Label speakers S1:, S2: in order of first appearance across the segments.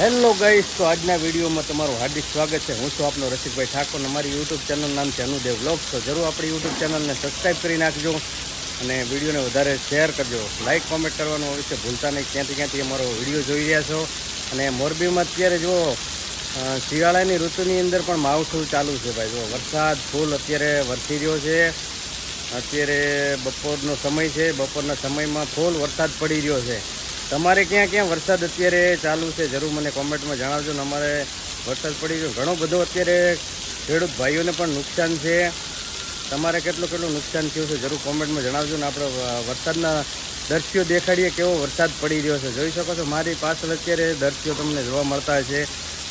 S1: Hello guys તો આજના વિડીયોમાં તમારું હાર્દિક સ્વાગત છે. હું છું આપનો રસિકભાઈ ઠાકોર મારી યુટ્યુબ ચેનલ નામ છે અનુદેવ બ્લોગ્સ તો જરૂર આપણી યુટ્યુબ ચેનલને સબસ્ક્રાઈબ કરી નાખજો અને વિડીયોને વધારે શેર કરજો. લાઇક કોમેન્ટ કરવાનું હોય છે, ભૂલતા નહીં. ક્યાંથી ક્યાંથી અમારો વીડિયો જોઈ રહ્યા છો? અને મોરબીમાં અત્યારે જો શિયાળાની ઋતુની અંદર પણ માવઠું ચાલુ છે ભાઈ. જો વરસાદ, ફૂલ અત્યારે વરસી રહ્યો છે. અત્યારે બપોરનો સમય છે. બપોરના સમયમાં ફૂલ વરસાદ પડી રહ્યો છે. તમારે ક્યાં ક્યાં વરસાદ અત્યારે ચાલુ છે? જરૂર મને કોમેન્ટમાં જણાવજો. અમારે વરસાદ પડી રહ્યો ઘણો બધો અત્યારે ખેડૂત ભાઈઓને પણ નુકસાન છે. તમારે કેટલું કેટલું નુકસાન થયું છે? જરૂર કોમેન્ટમાં જણાવજો. ને આપણે વરસાદના દ્રશ્યો દેખાડીએ કેવો વરસાદ પડી રહ્યો છે. જોઈ શકો છો, મારી પાછળ અત્યારે દ્રશ્યો તમને જોવા મળતા છે.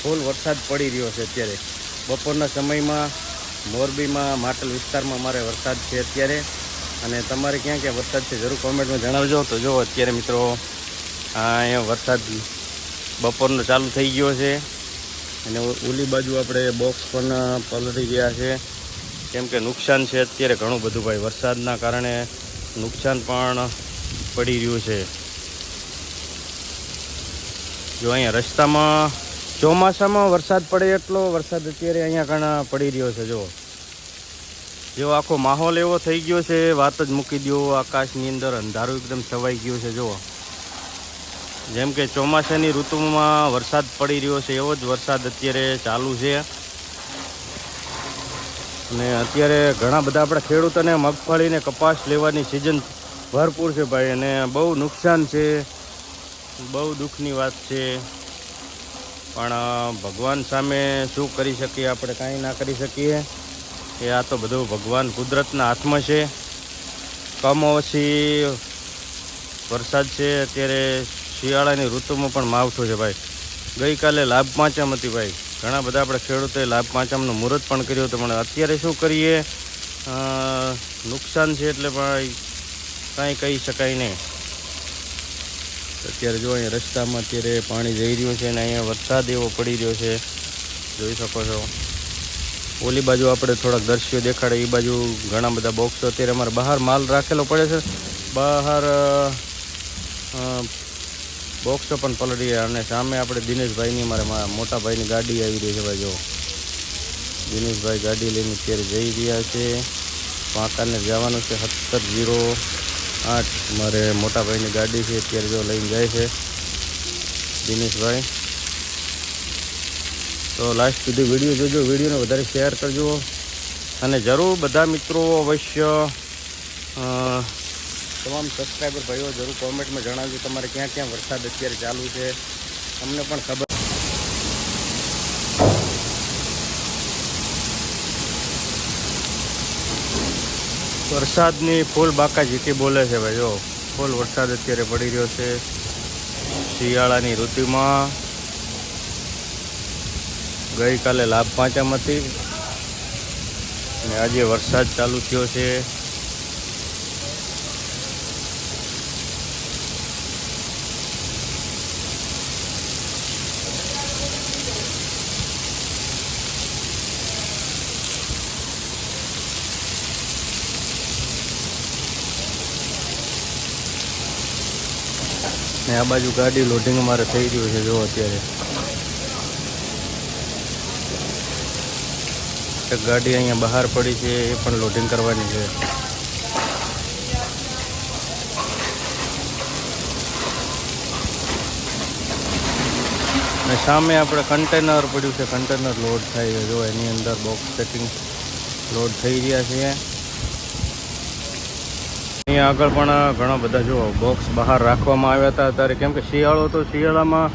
S1: ફૂલ વરસાદ પડી રહ્યો છે અત્યારે. બપોરના સમયમાં મોરબીમાં, માટલ વિસ્તારમાં અમારે વરસાદ છે અત્યારે. અને તમારે ક્યાં ક્યાં વરસાદ છે? જરૂર કોમેન્ટમાં જણાવજો. તો જો અત્યારે મિત્રો અહીંયા વરસાદ બપોરનો ચાલુ થઈ ગયો છે. અને ઓલી બાજુ આપણે બોક્સ પણ પલળી ગયા છે. કેમ કે નુકસાન છે અત્યારે ઘણું બધું ભાઈ. વરસાદના કારણે નુકસાન પણ પડી રહ્યું છે. જો અહીંયા રસ્તામાં ચોમાસામાં વરસાદ પડે એટલો વરસાદ અત્યારે અહીંયા ઘણા પડી રહ્યો છે જો જેવો આખો માહોલ એવો થઈ ગયો છે, વાત જ મૂકી દો, આકાશની અંદર અંધારું એકદમ છવાઈ ગયું છે, જુઓ. જેમ કે ચોમાસાની ઋતુમાં વરસાદ પડી રહ્યો છે, એવો જ વરસાદ અત્યારે ચાલુ છે. અને અત્યારે ઘણા બધા આપણા ખેડૂતોને મગફળીને કપાસ લેવાની સિઝન ભરપૂર છે ભાઈ, અને બહુ નુકસાન છે. બહુ દુઃખની વાત છે. પણ ભગવાન સામે શું કરી શકીએ, આપણે કાંઈ ના કરી શકીએ. એ આ તો બધું ભગવાન કુદરતના હાથમાં છે. કમોસી વરસાદ છે, અત્યારે શિયાળાની ઋતુમાં પણ માવઠું છે ભાઈ. ગઈકાલે લાભ પાંચમ હતી ભાઈ. ઘણા બધા આપણે ખેડૂતોએ લાભ પાંચમનું મુહૂર્ત પણ કર્યું હતું, પણ અત્યારે શું કરીએ? નુકસાન છે એટલે ભાઈ કાંઈ કહી શકાય નહીં. અત્યારે જો અહીંયા રસ્તામાં અત્યારે પાણી જઈ રહ્યું છે અને અહીંયા વરસાદ એવો પડી રહ્યો છે. જોઈ શકો છો. ઓલી બાજુ આપણે થોડાક દ્રશ્યો દેખાડે એ બાજુ ઘણા બધા બોક્સો અત્યારે અમારે બહાર માલ રાખેલો પડે છે. બહાર બોક્સો પણ પલળી અને સામે આપણે દિનેશભાઈની, મારે મા- મોટા ભાઈની ગાડી આવી રહી છે ભાઈ, જો. દિનેશભાઈ ગાડી લઈને અત્યારે જઈ રહ્યા છે. વાંકાને જવાનું છે સત્તર જીરો આઠ. મારે મોટા ભાઈની ગાડી છે, અત્યારે જો લઈને જાય છે દિનેશભાઈ. તો લાસ્ટ સુધી વીડિયો જોજો. વિડીયોને વધારે શેર કરજો. અને જરૂર બધા મિત્રો અવશ્ય તમામ સબસ્ક્રાઈબર ભાઈઓ, જરૂર કોમેન્ટમાં જણાવજો તમારે ક્યાં ક્યાં વરસાદ અત્યારે ચાલુ છે. અમને પણ ખબર વરસાદની ફૂલ બાકા જીતી બોલે છે ભાઈ જો ફૂલ વરસાદ અત્યારે પડી રહ્યો છે. શિયાળાની ઋતુમાં ગઈકાલે લાભ પાંચમ હતી અને આજે વરસાદ ચાલુ થયો છે. ને આ બાજુ ગાડી લોડિંગ અમારે થઈ રહ્યું છે, જો અત્યારે. ગાડી અહીંયા બહાર પડી છે, એ પણ લોડિંગ કરવાની છે. અને સામે આપણે કન્ટેનર પડ્યું છે કન્ટેનર લોડ થાય છે, જો એની અંદર બોક્સ પેકિંગ લોડ થઈ રહ્યા છે. અહીંયા આગળ પણ ઘણા બધા જો બોક્સ બહાર રાખવામાં આવ્યા હતા. અત્યારે કેમ કે શિયાળો તો શિયાળામાં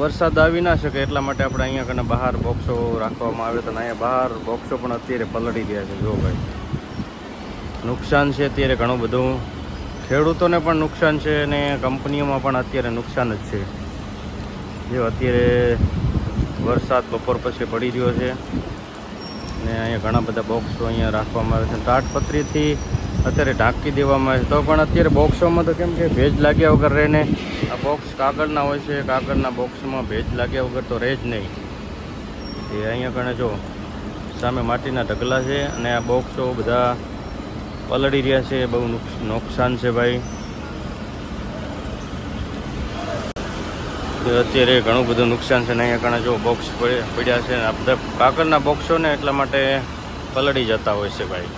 S1: વરસાદ આવી ના શકે એટલા માટે આપણે અહીંયા કને બહાર બોક્સો રાખવામાં આવ્યા હતા. અને અહીંયા બહાર બોક્સો પણ અત્યારે પલળી ગયા છે. જો ભાઈ, નુકસાન છે અત્યારે ઘણું બધું. ખેડૂતોને પણ નુકસાન છે અને કંપનીઓમાં પણ અત્યારે નુકસાન જ છે. જે અત્યારે વરસાદ બપોર પછી પડી રહ્યો છે. ને અહીંયા ઘણા બધા બોક્સો અહીંયા રાખવામાં આવે છે. તાટપત્રીથી અત્યારે ઢાંકી દેવામાં આવે તો પણ અત્યારે બોક્સોમાં તો કેમ કે ભેજ લાગ્યા વગર રહીને આ બોક્સ કાગળના હોય છે, કાગળના બોક્સમાં ભેજ લાગ્યા વગર તો રહે જ નહીં. એ અહીંયા કણે જો, સામે માટીના ઢગલા છે અને આ બોક્સો બધા પલળી રહ્યા છે. બહુ નુકસાન છે ભાઈ. અત્યારે ઘણું બધું નુકસાન છે ને અહીંયા કણે જો બોક્સ પડ્યા છે. આ બધા કાગળના બોક્સો ને એટલા માટે પલળી જતા હોય છે ભાઈ.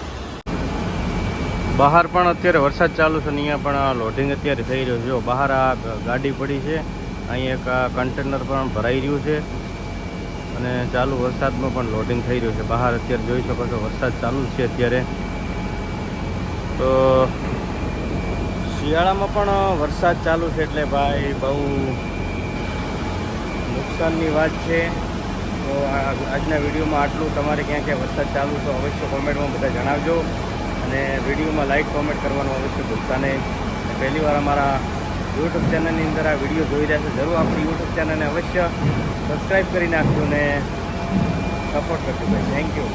S1: બહાર પણ અત્યારે વરસાદ ચાલુ છે ને અહીંયા પણ લોડિંગ અત્યારે થઈ રહ્યું છે. જો બહાર આ ગાડી પડી છે અહીં એક આ કન્ટેનર પણ ભરાઈ રહ્યું છે અને ચાલુ વરસાદમાં પણ લોડિંગ થઈ રહ્યું છે. બહાર અત્યારે જોઈ શકો છો વરસાદ ચાલુ છે અત્યારે. તો શિયાળામાં પણ વરસાદ ચાલુ છે એટલે ભાઈ બહુ નુકસાનની વાત છે. તો આજના વિડીયોમાં આટલું. તમારે ક્યાં ક્યાં વરસાદ ચાલુ તો અવશ્ય કોમેન્ટમાં બધા જણાવજો. અને વિડીયોમાં લાઇક કોમેન્ટ કરવાનું અવશ્ય ભૂલતા નહીં. પહેલી વાર અમારા યુટ્યુબ ચેનલની અંદર આ વીડિયો જોઈ રહ્યા છે, જરૂર આપણી યુટ્યુબ ચેનલને અવશ્ય સબસ્ક્રાઈબ કરી નાખજો અને સપોર્ટ કરજો ભાઈ. Thank you